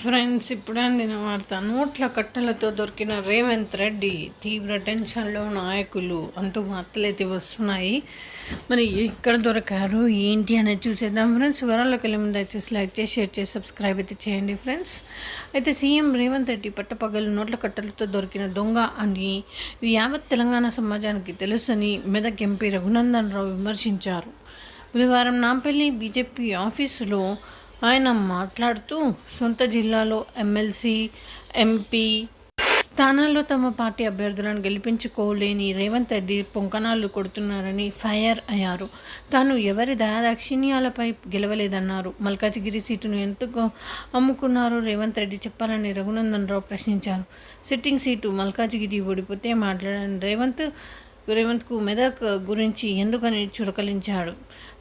Friends ఇప్పుడే నేను వార్త. నోట్ల కట్టలతో దొరికిన రేవంత్ రెడ్డి తీవ్ర టెన్షన్లో నాయకులు అంటూ వార్తలు అయితే వస్తున్నాయి. మరి ఎక్కడ దొరికారు ఏంటి అనేది చూసేద్దాం ఫ్రెండ్స్. వివరాల్లోకి వెళ్ళే ముందు దయచేసి లైక్ చేసి షేర్ చేసి సబ్స్క్రైబ్ అయితే చేయండి ఫ్రెండ్స్. అయితే సీఎం రేవంత్ రెడ్డి పట్టపగలు నోట్ల కట్టలతో దొరికిన దొంగ అని యావత్ తెలంగాణ సమాజానికి తెలుసని మెదక్ ఎంపీ రఘునందన్ రావు విమర్శించారు. బుధవారం నాంపల్లి బీజేపీ ఆఫీసులో ఆయన మాట్లాడుతూ సొంత జిల్లాలో ఎమ్మెల్సీ ఎంపీ స్థానాల్లో తమ పార్టీ అభ్యర్థులను గెలిపించుకోలేని రేవంత్ రెడ్డి పొంకణాలు కొడుతున్నారని ఫైర్ అయ్యారు. తాను ఎవరి దయాదాక్షిణ్యాలపై గెలవలేదన్నారు. మల్కాజిగిరి సీటును ఎందుకు అమ్ముకున్నారు రేవంత్ రెడ్డి చెప్పాలని రఘునందన్ రావు ప్రశ్నించారు. సిట్టింగ్ సీటు మల్కాజిగిరి ఓడిపోతే మాట్లాడని రేవంత్ రేవంత్కు మెదక్ గురించి ఎందుకని చురకలించాడు?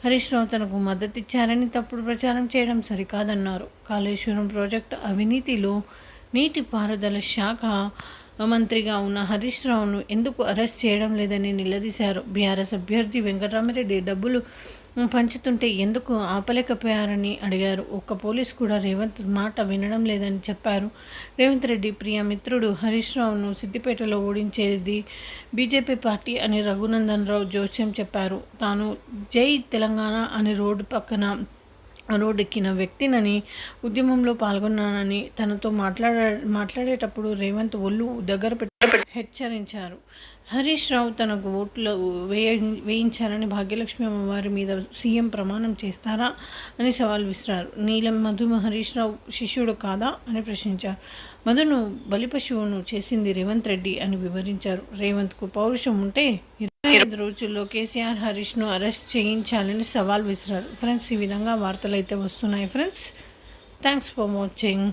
హరీష్ రావు తనకు మద్దతిచ్చారని తప్పుడు ప్రచారం చేయడం సరికాదన్నారు. కాళేశ్వరం ప్రాజెక్టు అవినీతిలో నీటిపారుదల శాఖ మంత్రిగా ఉన్న హరీష్ రావును ఎందుకు అరెస్ట్ చేయడం లేదని నిలదీశారు. బీఆర్ఎస్ అభ్యర్థి వెంకటరామిరెడ్డి డబ్బులు పంచుతుంటే ఎందుకు ఆపలేకపోయారని అడిగారు. ఒక్క పోలీస్ కూడా రేవంత్ మాట వినడం లేదని చెప్పారు. రేవంత్ రెడ్డి ప్రియ మిత్రుడు హరీష్ రావును సిద్దిపేటలో ఓడించేది బీజేపీ పార్టీ అని రఘునందన్ రావు జోస్యం చెప్పారు. తాను జై తెలంగాణ అని రోడ్డు పక్కన రోడ్డెక్కిన వ్యక్తినని ఉద్యమంలో పాల్గొన్నానని తనతో మాట్లాడ మాట్లాడేటప్పుడు రేవంత్ ఒళ్ళు దగ్గర పెట్టి హెచ్చరించారు. హరీష్ రావు తనకు ఓట్లు వేయ వేయించారని భాగ్యలక్ష్మి అమ్మవారి మీద సీఎం ప్రమాణం చేస్తారా అని సవాల్ విసిరారు. నీలం మధు హరీష్ రావు శిష్యుడు కాదా అని ప్రశ్నించారు. మధును బలిపశువును చేసింది రేవంత్ రెడ్డి అని వివరించారు. రేవంత్కు పౌరుషం ఉంటే ఐదు రోజుల్లో కేసీఆర్ హరీష్ను అరెస్ట్ చేయించాలని సవాల్ విసిరారు. ఫ్రెండ్స్ ఈ విధంగా వార్తలు అయితే వస్తున్నాయి. Friends thanks for watching